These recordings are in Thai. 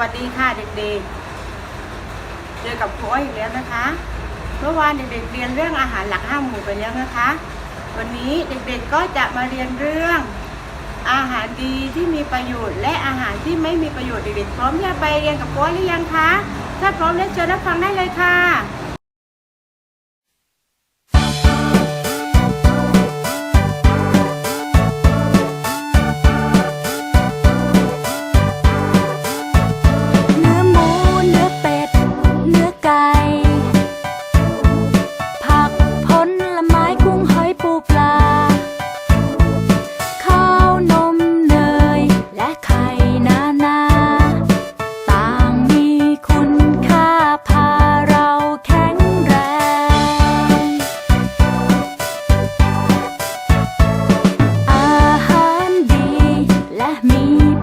วัสดีค่ะเด็กๆ เจอกับครูอ้อยอีกแล้วนะคะ เมื่อวานเด็กๆเรียนเรื่องอาหารหลักห้าหมู่ไปแล้วนะคะ วันนี้เด็กๆก็จะมาเรียนเรื่อง อาหารดีที่มีประโยชน์ และอาหารที่ไม่มีประโยชน์เด็กๆพร้อมที่จะไปเรียนกับครูอ้อยหรือยังคะ ถ้าพร้อมแล้วเชิญรับฟังได้เลยค่ะ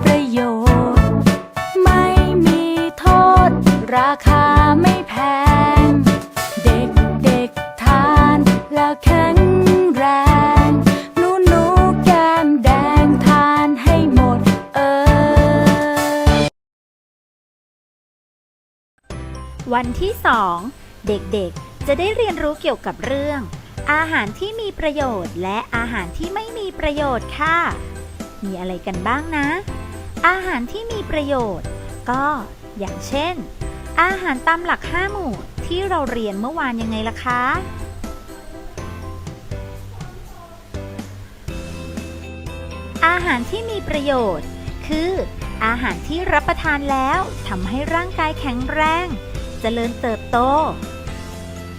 ประโยชน์ ไม่มีโทษ ราคาไม่แพง เด็กเด็กทานแล้วแข็งแรง หนูหนูแก้มแดงทานให้หมดเออ วันที่ 2 เด็กๆ จะได้เรียนรู้เกี่ยวกับเรื่อง อาหารที่มีประโยชน์และอาหารที่ไม่มีประโยชน์ค่ะ มีอะไรกันบ้างนะ อาหารที่มีประโยชน์ ก็อย่างเช่น อาหารตามหลัก 5 หมู่ที่เราเรียนเมื่อวานยังไงล่ะคะอาหารที่มีประโยชน์ คือ อาหารที่รับประทานแล้วทำให้ร่างกายแข็งแรงเจริญเติบโต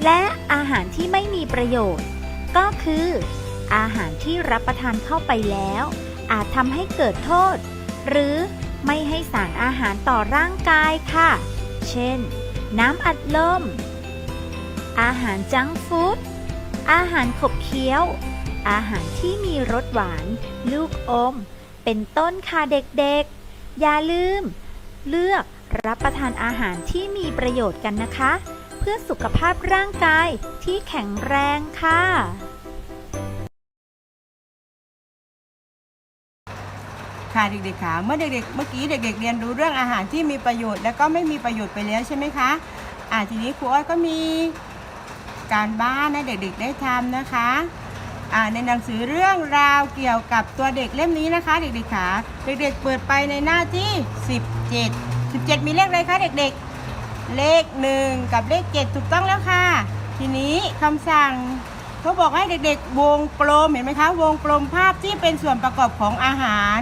และอาหารที่ไม่มีประโยชน์ ก็คือ อาหารที่รับประทานเข้าไปแล้ว อาจทำให้เกิดโทษ หรือไม่ให้สารอาหารต่อร่างกายค่ะ เช่น น้ำอัดลม อาหารจังฟู้ด อาหารขบเคี้ยว อาหารที่มีรสหวาน ลูกอม เป็นต้นค่ะเด็กๆ อย่าลืม เลือกรับประทานอาหารที่มีประโยชน์กันนะคะ เพื่อสุขภาพร่างกายที่แข็งแรงค่ะ ค่ะเด็กๆค่ะเมื่อเด็กๆเมื่อกี้เด็ก ๆ เรียนรู้เรื่องอาหารที่มีประโยชน์ และก็ไม่มีประโยชน์ไปแล้วใช่ไหมคะอ่าทีนี้ครูอ้อยก็มีการบ้านให้เด็กๆได้ทำนะคะอ่าในหนังสือเรื่องราวเกี่ยวกับตัวเด็กเล่มนี้นะคะ เด็กๆค่ะเด็กๆเปิดไปในหน้าที่ 17 17 มีเลขอะไรคะเด็กๆ เลข 1 กับเลข 7 ถูกต้องแล้วค่ะ ทีนี้คำสั่งเขาบอกให้เด็กๆ วงกลมเห็นไหมคะ วงกลมภาพที่เป็นส่วนประกอบของอาหาร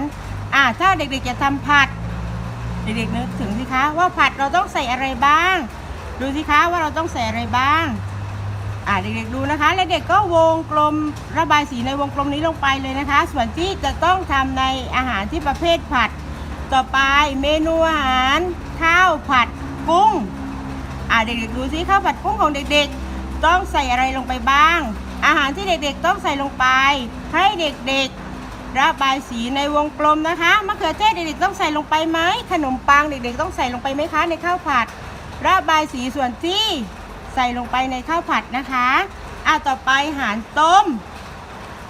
อ่าถ้าเด็กๆจะทำผัด เด็กๆนึกถึงสิคะว่าผัดเราต้องใส่อะไรบ้าง ดูสิคะว่าเราต้องใส่อะไรบ้าง อ่าเด็กๆดูนะคะ และเด็กก็วงกลมระบายสีในวงกลมนี้ลงไปเลยนะคะ ส่วนที่จะต้องทำในอาหารที่ประเภทผัด ต่อไปเมนูอาหารข้าวผัดกุ้ง อ่าเด็กๆดูสิข้าวผัดกุ้งของเด็กๆ ต้องใส่อะไรลงไปบ้าง อาหารที่เด็กๆต้องใส่ลงไป ให้เด็กๆ ระบายสีในวงกลมนะคะมะเขือเทศเด็กๆต้องใส่ลงไปไหมขนมปังเด็กๆต้องใส่ลงไปไหมคะ ในข้าวผัด ระบายสีส่วนที่ใส่ลงไปในข้าวผัดนะคะอะต่อไปหารต้ม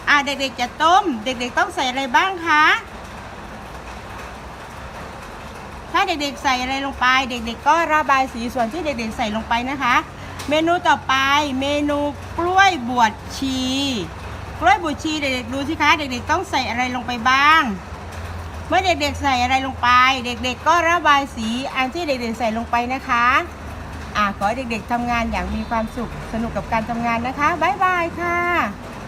อะเด็กๆจะต้ม เด็กๆต้องใส่อะไรบ้างคะถ้าเด็กๆใส่อะไรลงไป เด็กๆก็ระบายสีส่วนที่เด็กๆใส่ลงไปนะคะ เมนูต่อไปเมนูกล้วยบวชชี กล้วยบุชีเด็กๆดูสิคะเด็กๆต้องใส่อะไรลงไปบ้าง เมื่อเด็กๆใส่อะไรลงไป เด็กๆก็ระบายสีอันที่เด็กๆใส่ลงไปนะคะอ่าขอให้เด็กๆทำงานอย่างมีความสุขสนุกกับการทำงานนะคะบ๊ายบายค่ะ